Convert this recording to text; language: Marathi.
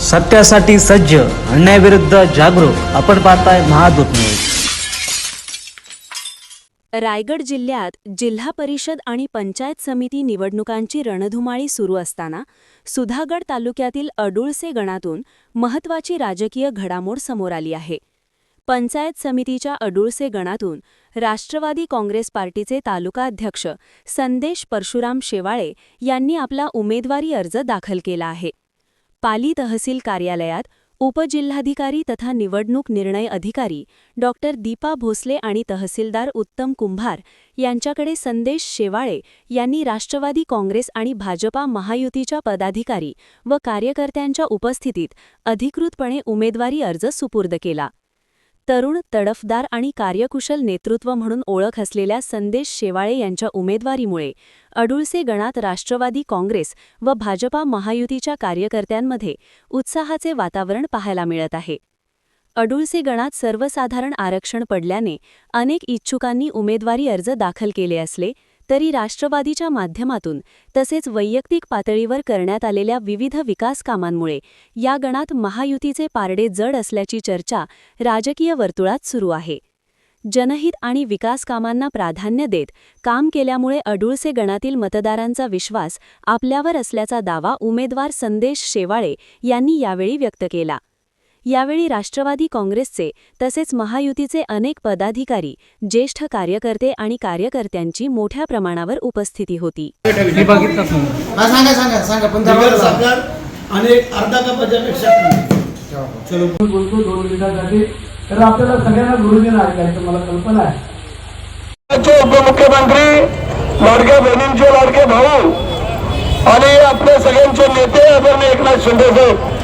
सत्यासाठी सज्ज अन्यायाविरुद्ध जागरूक आपण पाहताय महादूत न्यूज. रायगड जिल्ह्यात जिल्हा परिषद आणि पंचायत समिती निवडणुकांची रणधुमाळी सुरू असताना सुधागड तालुक्यातील अडुळसे गणातून महत्त्वाची राजकीय घडामोड समोर आली आहे. पंचायत समितीच्या अडुळसे गणातून राष्ट्रवादी काँग्रेस पार्टीचे तालुका अध्यक्ष संदेश परशुराम शेवाळे यांनी आपला उमेदवारी अर्ज दाखल केला आहे. पाली तहसील कार्यालयात उपजिल्हाधिकारी तथा निवडणूक निर्णय अधिकारी डॉक्टर दीपा भोसले आणि तहसीलदार उत्तम कुंभार यांच्याकडे संदेश शेवाळे यांनी राष्ट्रवादी काँग्रेस आणि भाजपा महायुतीच्या पदाधिकारी व कार्यकर्त्यांच्या उपस्थितीत अधिकृतपणे उमेदवारी अर्ज सुपूर्द केला. तरुण तडफदार आणि कार्यकुशल नेतृत्व म्हणून ओळख असलेल्या संदेश शेवाळे यांच्या उमेदवारीमुळे अडुळसे गणात राष्ट्रवादी काँग्रेस व भाजपा महायुतीच्या कार्यकर्त्यांमध्ये उत्साहाचे वातावरण पाहायला मिळत आहे. अडुळसे गणात सर्वसाधारण आरक्षण पडल्याने अनेक इच्छुकांनी उमेदवारी अर्ज दाखल केले असले तरी राष्ट्रवादीच्या माध्यमातून तसेच वैयक्तिक पातळीवर करण्यात आलेल्या विविध विकास कामांमुळे या गणात महायुतीचे पारडे जड असल्याची चर्चा राजकीय वर्तुळात सुरू आहे. जनहित आणि विकास कामांना प्राधान्य देत काम केल्यामुळे अडुळसे गणातील मतदारांचा विश्वास आपल्यावर असल्याचा दावा उमेदवार संदेश शेवाळे यांनी यावेळी व्यक्त केला. यावेळी राष्ट्रवादी काँग्रेसचे तसेच महायुतीचे अनेक पदाधिकारी ज्येष्ठ कार्यकर्ते आणि कार्यकर्त्यांची मोठ्या प्रमाणावर उपस्थिती होती. हा तर आपल्याला सगळ्यांना गुरुजींना ऐकायचं मला कल्पना आहे उपमुख्यमंत्री लाडक्या बहिणींचे लाडके भाऊ आणि आपले सगळ्यांचे नेते आदरणीय एकनाथ शिंदे साहेब